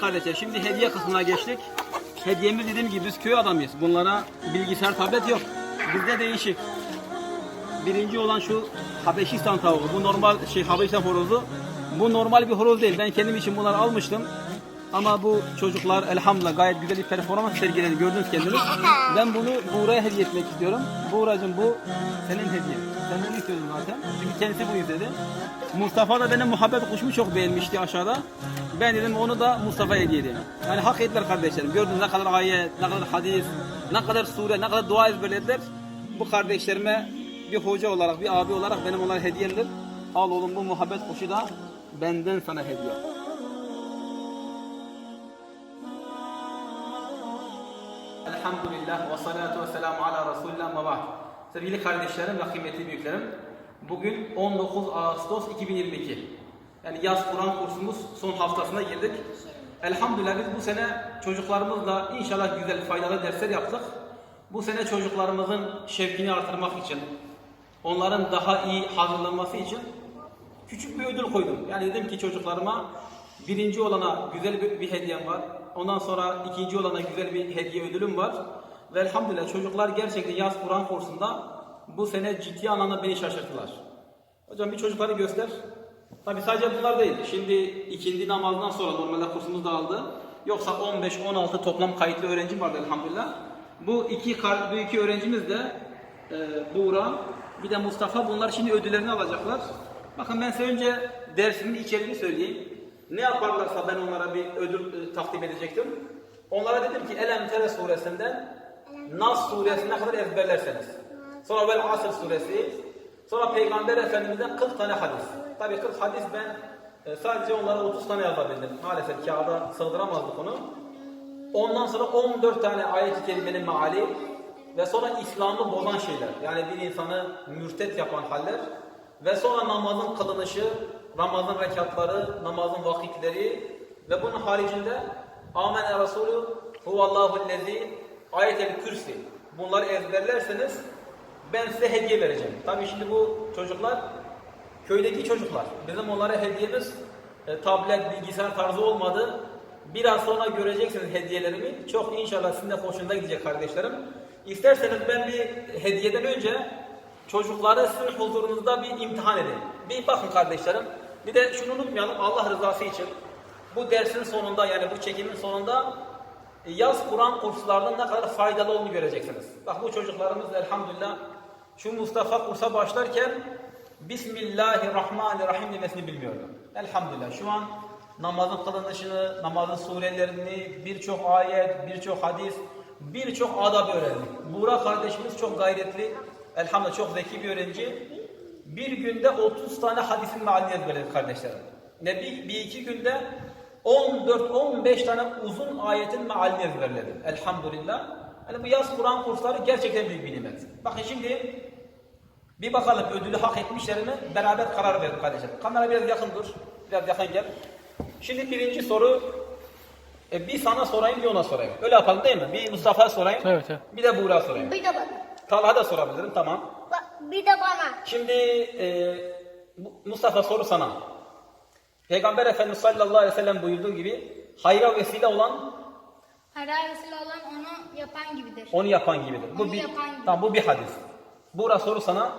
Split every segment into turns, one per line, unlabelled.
Kardeşler şimdi hediye kısmına geçtik. Hediyemiz dediğim gibi biz köy adamıyız. Bunlara bilgisayar tablet yok. Bizde değişik. Birinci olan şu Habeşistan tavuğu. Bu normal şey Habeşistan horozu. Bu normal bir horoz değil. Ben kendim için bunları almıştım. Ama bu çocuklar elhamdülillah gayet güzel bir performans sergiledi. Gördünüz kendiniz. Ben bunu Buğra'ya hediye etmek istiyorum. Buğra'cığım bu senin hediyen. Sen bunu istiyordun zaten. Çünkü kendisi bu istedi. Mustafa da benim muhabbet kuşumu çok beğenmişti aşağıda. Ben dedim onu da Mustafa'ya hediye. Yani hak ettiler kardeşlerim. Gördünüz ne kadar ayet, ne kadar hadis, ne kadar sure, ne kadar dua ezberlediler. Bu kardeşlerime bir hoca olarak, bir abi olarak benim onlara hediyemdir. Al oğlum bu muhabbet kuşu da benden sana hediye. Elhamdülillah ve salatu ve selamu ala ba'd. Sevgili kardeşlerim ve kıymetli büyüklerim. Bugün 19 Ağustos 2022. Yani yaz Kur'an kursumuz son haftasına girdik. Elhamdülillah biz bu sene çocuklarımızla inşallah güzel faydalı dersler yaptık. Bu sene çocuklarımızın şevkini artırmak için, onların daha iyi hazırlanması için küçük bir ödül koydum. Yani dedim ki çocuklarıma birinci olana güzel bir, bir hediyem var. Ondan sonra ikinci olana güzel bir hediye ödülüm var. Ve elhamdülillah çocuklar gerçekten yaz Kur'an kursunda bu sene ciddi anlamda beni şaşırttılar. Hocam bir çocukları göster. Tabi sadece bunlar değil. Şimdi ikindi namazdan sonra normalde kursumuz dağıldı. Yoksa 15-16 toplam kayıtlı öğrencim vardı elhamdülillah. Bu iki, bu iki öğrencimiz de e, Buğra, bir de Mustafa. Bunlar şimdi ödüllerini alacaklar. Bakın ben size önce dersimin içeriğini söyleyeyim. Ne yaparlarsa ben onlara bir ödül e, takdim edecektim. Onlara dedim ki Elem Tere suresinden Nas suresine kadar ezberlerseniz. Sonra Vel Asr suresi, sonra Peygamber Efendimiz'den 40 tane hadis. Tabii 40 hadis ben e, sadece onlara 30 tane yazabildim. Maalesef kağıda sığdıramazdık onu. Ondan sonra 14 tane ayet-i kerimenin meali ve sonra İslam'ı bozan şeyler. Yani bir insanı mürtet yapan haller ve sonra namazın kılınışı, Ramazan rekatları, namazın vakitleri ve bunun haricinde Amene Resulü huvallahu lezi ayet-el kürsi. Bunları ezberlerseniz ben size hediye vereceğim. Tabii şimdi bu çocuklar köydeki çocuklar. Bizim onlara hediyemiz e, tablet, bilgisayar tarzı olmadı. Biraz sonra göreceksiniz hediyelerimi. Çok inşallah sizin de hoşunuza gidecek kardeşlerim. İsterseniz ben bir hediyeden önce çocukları sizin huzurunuzda bir imtihan edin. Bir bakın kardeşlerim. Bir de şunu unutmayalım Allah rızası için. Bu dersin sonunda yani bu çekimin sonunda yaz Kur'an kurslarının ne kadar faydalı olduğunu göreceksiniz. Bak bu çocuklarımız elhamdülillah şu Mustafa kursa başlarken Bismillahirrahmanirrahim demesini bilmiyordu. Elhamdülillah şu an namazın kılınışını, namazın surelerini, birçok ayet, birçok hadis, birçok adab öğrendik. Buğra kardeşimiz çok gayretli, elhamdülillah çok zeki bir öğrenci. Bir günde 30 tane hadisin mealini ezberledi kardeşlerim. Ne bir, bir iki günde 14-15 tane uzun ayetin mealini ezberledi. Elhamdülillah. Yani bu yaz Kur'an kursları gerçekten büyük bir nimet. Bakın şimdi bir bakalım ödülü hak etmişler mi? Beraber karar verelim kardeşim. Kamera biraz yakın dur. Biraz yakın gel. Şimdi birinci soru e, bir sana sorayım bir ona sorayım. Öyle yapalım değil mi? Bir Mustafa'ya sorayım.
Evet, evet.
Bir de Buğra sorayım.
Bir de bana.
Talha da sorabilirim tamam.
Ba- Bir de bana.
Şimdi e, Mustafa soru sana. Peygamber Efendimiz sallallahu aleyhi ve sellem buyurduğu gibi hayra vesile olan
Helal vesile olan onu yapan gibidir.
onu yapan gibidir. Bu
Onu
bir
yapan gibi.
tamam bu bir hadis. Buğra soru sana.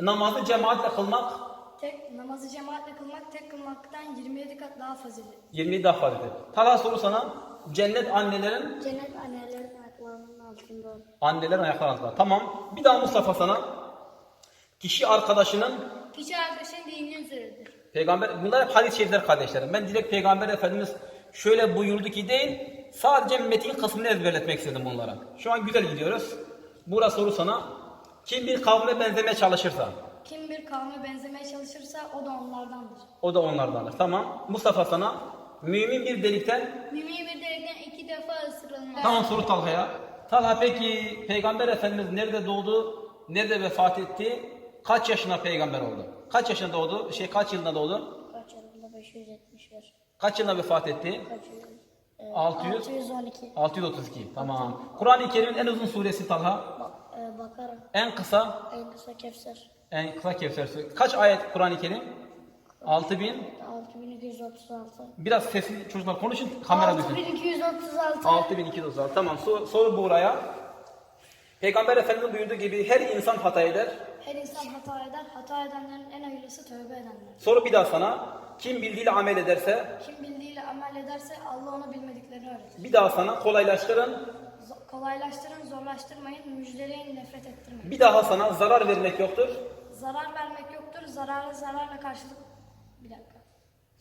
Namazı cemaatle kılmak
Tek namazı cemaatle kılmak tek kılmaktan 27 kat daha faziletli.
20 daha fazladır. Talha soru sana. Cennet annelerin
Cennet annelerin ayaklarının altında
annelerin ayakları altında. Tamam. Bir daha Mustafa sana. Kişi arkadaşının
Kişi arkadaşın dininin üzeridir.
Peygamber bunlar hep hadis-i şerifler kardeşlerim. Ben direkt Peygamber Efendimiz şöyle buyurdu ki değil, sadece metin kısmını ezberletmek istedim bunlara. Şu an güzel gidiyoruz. Burası soru sana. Kim bir kavme benzemeye çalışırsa,
Kim bir kavme benzemeye çalışırsa o da onlardandır.
o da onlardandır. Tamam. Mustafa sana. Mümin bir delikten.
Mümin bir delikten iki defa ısırılmaz.
Tamam soru Talha'ya. Talha peki Peygamber Efendimiz nerede doğdu, nerede vefat etti, kaç yaşına peygamber oldu? Kaç yaşında doğdu, şey kaç yılında doğdu,
Kaç yılında 571.
kaç yılında vefat etti?
Kaç yıl? Ee,
600.
612.
632. Tamam. Kur'an-ı Kerim'in en uzun suresi Talha.
Bak, e, Bakara.
En kısa,
En kısa Kevser.
en kısa Kevser suresi. Kaç ayet Kur'an-ı Kerim?
Ee,
6000
6236.
Biraz sesli çocuklar konuşun kamera düşün.
6236.
6236 tamam soru, soru buraya. Peygamber Efendimiz buyurduğu gibi her insan hata eder.
Her insan hata eder. Hata edenlerin en hayırlısı tövbe edenler.
Soru bir daha sana. Kim bildiğiyle amel ederse
Kim bildiğiyle amel ederse Allah ona bilmediklerini öğretir.
bir daha sana kolaylaştırın.
Z- kolaylaştırın, zorlaştırmayın, müjdeleyin, nefret ettirmeyin.
Bir daha sana zarar vermek yoktur.
Zarar vermek yoktur, zarara zararla karşılık... Bir dakika.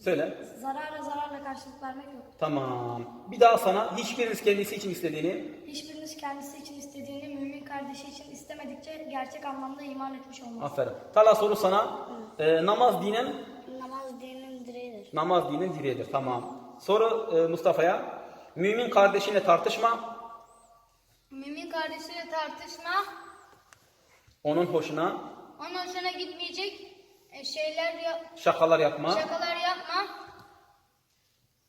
Söyle.
Zarara zararla karşılık vermek yoktur.
Tamam. Bir daha sana hiçbiriniz kendisi için istediğini,
Hiçbiriniz kendisi için istediğini mümin kardeşi için istemedikçe gerçek anlamda iman etmiş olmaz.
aferin. Tala soru sana. Ee, namaz dinin,
Namaz dinin direğidir.
namaz dinin direğidir. Tamam. Soru e, Mustafa'ya. Mümin kardeşine tartışma,
Mümin kardeşiyle tartışma,
onun hoşuna
onun hoşuna gitmeyecek e, şeyler yap,
şakalar yapma
şakalar yapma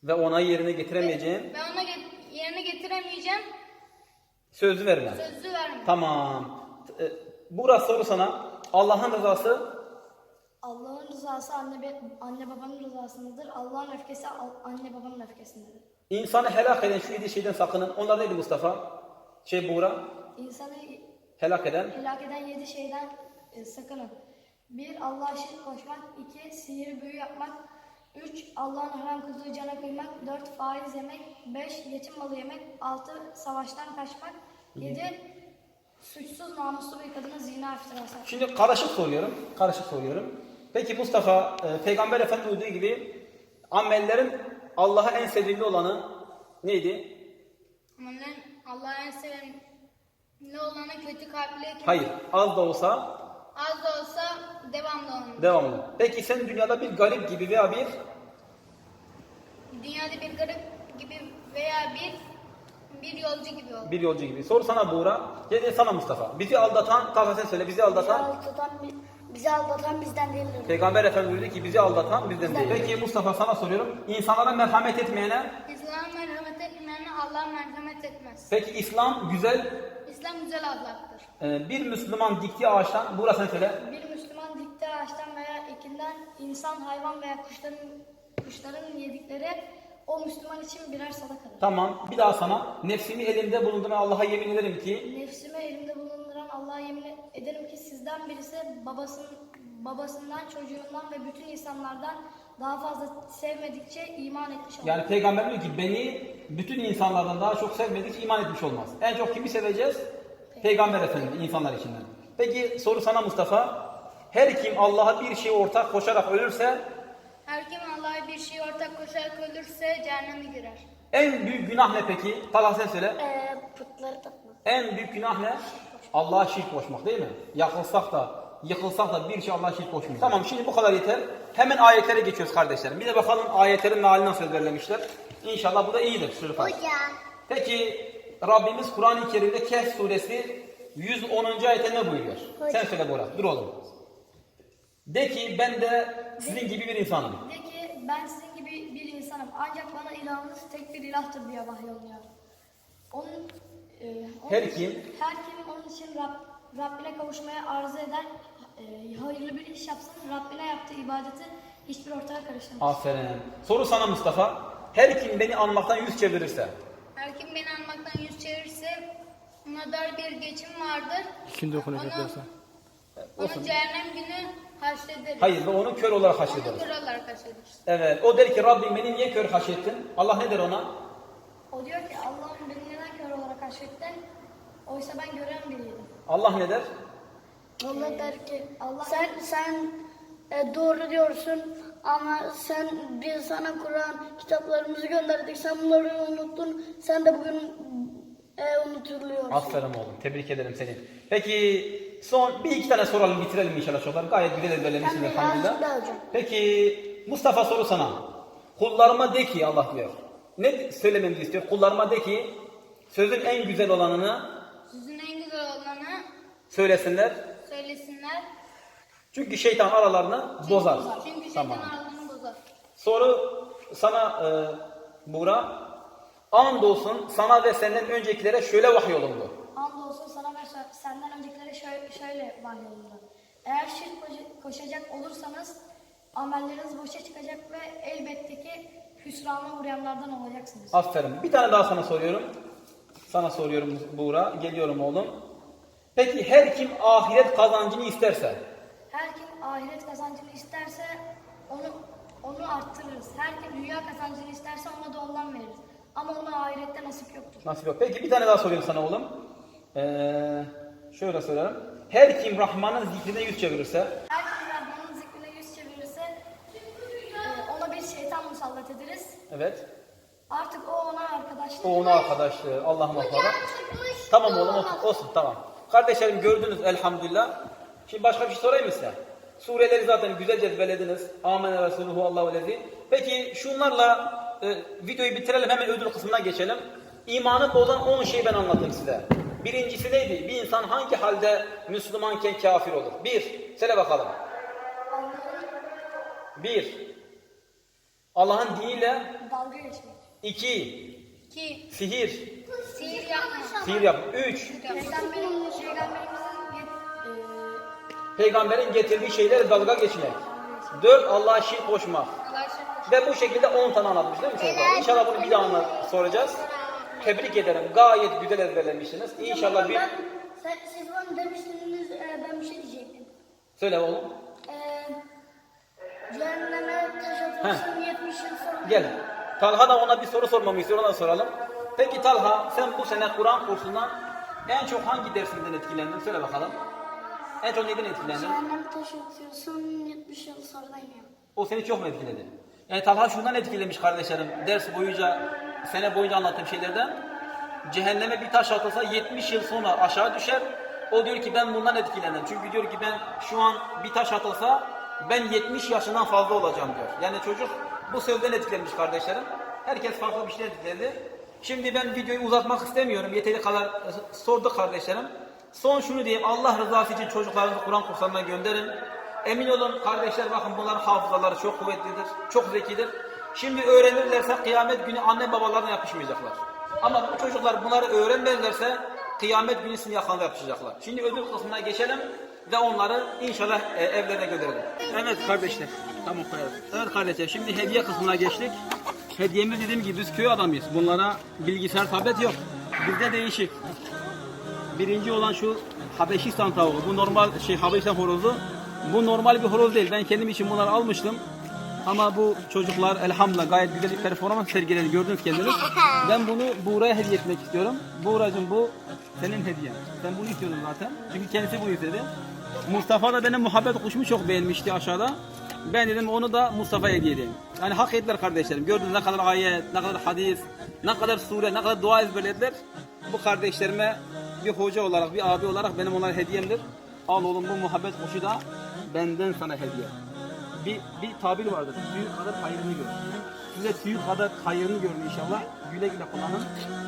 ve ona yerine getiremeyeceğin
ve ona get- yerine getiremeyeceğim
sözü verme.
sözü verme.
Tamam. E, burası soru sana. Allah'ın rızası
Allah'ın rızası anne, anne babanın rızasındadır. Allah'ın öfkesi anne babanın öfkesindedir.
insanı helak eden şu yedi şeyden sakının. Onlar neydi Mustafa? Şey Buğra.
İnsanı
Helak eden.
helak eden yedi şeyden e, sakının. Bir, Allah'a şirk koşmak. iki sihir büyü yapmak. Üç, Allah'ın haram kıldığı cana kıymak. Dört, faiz yemek. Beş, yetim malı yemek. Altı, savaştan kaçmak. Yedi, suçsuz namuslu bir kadına zina iftirası.
Şimdi karışık soruyorum. Karışık soruyorum. Peki Mustafa, e, Peygamber Efendimiz buyurduğu gibi amellerin Allah'a en sevimli olanı neydi?
Onların Allah'a en sevimli olanı kötü kalpli,
Hayır, az da olsa
az da olsa devamlı olmalı.
devamlı. Peki sen dünyada bir garip gibi veya bir
Dünyada bir garip gibi veya bir bir yolcu gibi ol.
bir yolcu gibi. Sor sana Buğra, ya da sana Mustafa. Bizi aldatan, tamam sen söyle, bizi aldatan
aldatan, bizi aldatan bizden değildir.
Peygamber Efendimiz buyurdu ki bizi aldatan bizden değil. Peki Mustafa sana soruyorum. İnsanlara merhamet etmeyene,
İslam merhamet etmeyene Allah merhamet etmez.
peki İslam güzel,
İslam güzel ahlaktır.
e, bir Müslüman diktiği ağaçtan, Buğra sen söyle.
Bir Müslüman dikti ağaçtan veya ekinden insan, hayvan veya kuşların kuşların yedikleri o Müslüman için birer sadakadır.
Tamam, bir daha sana. Nefsimi elimde bulunduran Allah'a yemin ederim ki,
Nefsimi elimde bulunduran Allah'a yemin ederim ki sizden birisi babasının babasından, çocuğundan ve bütün insanlardan daha fazla sevmedikçe iman etmiş olur.
yani Peygamber diyor ki beni bütün insanlardan daha çok sevmedikçe iman etmiş olmaz. En çok kimi seveceğiz? Peygamber Efendimiz, insanlar içinden. Peki soru sana Mustafa. Her kim Allah'a bir şey ortak koşarak ölürse
Her kim Allah'a bir şey ortak koşarak ölürse cehenneme girer.
en büyük günah ne peki? Talha sen söyle.
Ee, putları tapmak.
En büyük günah ne? Allah'a şirk koşmak değil mi? Yakılsak da, yıkılsak da bir şey Allah'a şirk koşmuyor. Tamam şimdi bu kadar yeter. Hemen ayetlere geçiyoruz kardeşlerim. Bir de bakalım ayetlerin meali nasıl ezberlemişler. İnşallah bu da iyidir çocuklar. Peki Rabbimiz Kur'an-ı Kerim'de Kehf suresi 110. ayette ne buyuruyor? Sen söyle Bora. Dur oğlum. De ki ben de sizin gibi bir insanım.
De ki ben sizin gibi bir insanım ancak bana ilahınız tek bir ilahtır diye vahyolunuyor. Onun, e, onun
Her
için-
kim?
Her kim onun için Rab, Rabbine kavuşmaya arzu eder, e, hayırlı bir iş yapsın, Rabbine yaptığı ibadeti hiçbir ortağa karıştırmaz.
Aferin. Soru sana Mustafa. Her kim beni anmaktan yüz çevirirse.
Her kim beni anmaktan yüz çevirirse ona dar bir geçim vardır.
Şimdi okunacak
Onu-
derse.
Onu cehennem günü haşrederiz.
Hayır ve onu kör olarak
Onu
haşrederiz.
kör olarak haşrederiz.
Evet. O der ki Rabbim beni niye kör haşettin? Allah ne der ona?
O diyor ki Allah'ım beni kör olarak haşrettin? Oysa ben gören biriydim.
Allah ne der?
Allah der ki
Allah
sen sen e, doğru diyorsun ama sen biz sana Kur'an kitaplarımızı gönderdik sen bunları unuttun sen de bugün e, unutuluyorsun.
Aferin oğlum. Tebrik ederim seni. Peki son bir iki tane soralım bitirelim inşallah çocuklar. Gayet güzel ezberlemişsiniz
Ben de
elhamdülillah.
hocam.
Peki Mustafa soru sana. Kullarıma de ki Allah diyor. Ne söylememizi istiyor? Kullarıma de ki sözün en güzel olanını
Sizin en güzel olanı
söylesinler.
söylesinler.
Çünkü şeytan aralarını bozar.
Çünkü şeytan
Tamam.
aralarını bozar.
Soru sana e, Buğra. Andolsun sana ve senden öncekilere şöyle vahyolundu.
Andolsun sana ve sö- senden öncekilere şöyle, şöyle vahyolundu. Eğer şirk koşa- koşacak olursanız amelleriniz boşa çıkacak ve elbette ki hüsrana uğrayanlardan olacaksınız.
Aferin. Bir tane daha sana soruyorum. Sana soruyorum Buğra. Geliyorum oğlum. Peki her kim ahiret kazancını isterse?
Her kim ahiret kazancını isterse onu onu arttırırız. Her kim dünya kazancını isterse ona da ondan veririz. Ama ona ahirette nasip yoktur.
Nasip yok. Peki bir tane daha soruyorum sana oğlum. Ee, şöyle sorarım. Her kim Rahman'ın zikrine yüz çevirirse?
Her kim Rahman'ın zikrine yüz çevirirse e, ona bir şeytan musallat ederiz.
Evet.
Artık o ona arkadaşlık.
O ona arkadaşlığı. Allah muhafaza. Tamam oğlum olsun, olsun tamam. Kardeşlerim gördünüz elhamdülillah. Şimdi başka bir şey sorayım mı size? Sureleri zaten güzelce ezberlediniz. Amene Resuluhu Allahu lezi. Peki şunlarla e, videoyu bitirelim hemen ödül kısmına geçelim. İmanı bozan 10 şeyi ben anlatayım size. Birincisi neydi? Bir insan hangi halde Müslümanken kafir olur? Bir, söyle bakalım. Bir, Allah'ın diniyle.
Dalga geçmek.
iki
Ki
sihir.
sihir yapma.
Sihir yap. Üç,
Peygamberin, peygamberimizin
Peygamberin getirdiği şeylere dalga geçmek. Dört, Allah'a şirk koşmak. Ve bu şekilde 10 tane anlatmış değil mi çocuklar? İnşallah bunu bir daha anlat, soracağız. Tebrik ederim. Gayet güzel ezberlemişsiniz. İnşallah bir...
Sen, siz bana demiştiniz e, ben bir şey diyecektim.
Söyle oğlum.
E, cehenneme taş atılsın 70 yıl sonra.
Gel. Talha da ona bir soru sormamı istiyor. Ona da soralım. Peki Talha sen bu sene Kur'an kursundan en çok hangi dersinden etkilendin? Söyle bakalım. En çok neyden etkilendin?
Cehenneme taş atıyorsun 70 yıl sonra iniyor.
O seni çok mu etkiledi? Yani Talha şundan etkilemiş kardeşlerim. Ders boyunca, sene boyunca anlattığım şeylerden. Cehenneme bir taş atılsa 70 yıl sonra aşağı düşer. O diyor ki ben bundan etkilendim. Çünkü diyor ki ben şu an bir taş atılsa ben 70 yaşından fazla olacağım diyor. Yani çocuk bu sözden etkilenmiş kardeşlerim. Herkes farklı bir şey etkiledi. Şimdi ben videoyu uzatmak istemiyorum. Yeteri kadar e, sorduk kardeşlerim. Son şunu diyeyim. Allah rızası için çocuklarınızı Kur'an kurslarına gönderin. Emin olun kardeşler bakın bunların hafızaları çok kuvvetlidir, çok zekidir. Şimdi öğrenirlerse kıyamet günü anne babalarına yapışmayacaklar. Ama bu çocuklar bunları öğrenmezlerse kıyamet günü sizin yakanıza yapışacaklar. Şimdi ödül kısmına geçelim ve onları inşallah e, evlerine gönderelim. Evet kardeşler. Tamam koyalım. Evet kardeşler şimdi hediye kısmına geçtik. Hediyemiz dediğim gibi biz köy adamıyız. Bunlara bilgisayar tablet yok. Bizde değişik. Birinci olan şu Habeşistan tavuğu. Bu normal şey Habeşistan horozu. Bu normal bir horoz değil. Ben kendim için bunları almıştım. Ama bu çocuklar elhamdülillah gayet güzel bir performans sergiledi. Gördünüz kendiniz. Ben bunu Buğra'ya hediye etmek istiyorum. Buğra'cığım bu senin hediyen. Sen bunu istiyordun zaten. Çünkü kendisi bunu istedi. Mustafa da benim muhabbet kuşumu çok beğenmişti aşağıda. Ben dedim onu da Mustafa'ya hediye edeyim. Yani hak ettiler kardeşlerim. Gördünüz ne kadar ayet, ne kadar hadis, ne kadar sure, ne kadar dua ezberlediler. Bu kardeşlerime bir hoca olarak, bir abi olarak benim onlara hediyemdir. Al oğlum bu muhabbet kuşu da benden sana hediye. Bir, bir tabir vardır. Tüyü kadar hayrını gör. Size tüyü kadar hayrını görün inşallah. Güle güle kullanın.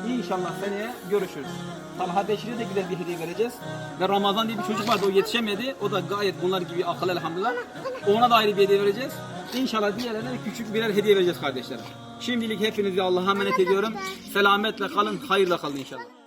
İnşallah seneye görüşürüz. Talha Beşir'e de güzel bir hediye vereceğiz. Ve Ramazan diye bir çocuk vardı o yetişemedi. O da gayet bunlar gibi akıllı elhamdülillah. Ona da ayrı bir hediye vereceğiz. İnşallah diğerlerine küçük birer hediye vereceğiz kardeşlerim. Şimdilik hepinizi Allah'a emanet ediyorum. Selametle kalın, hayırla kalın inşallah.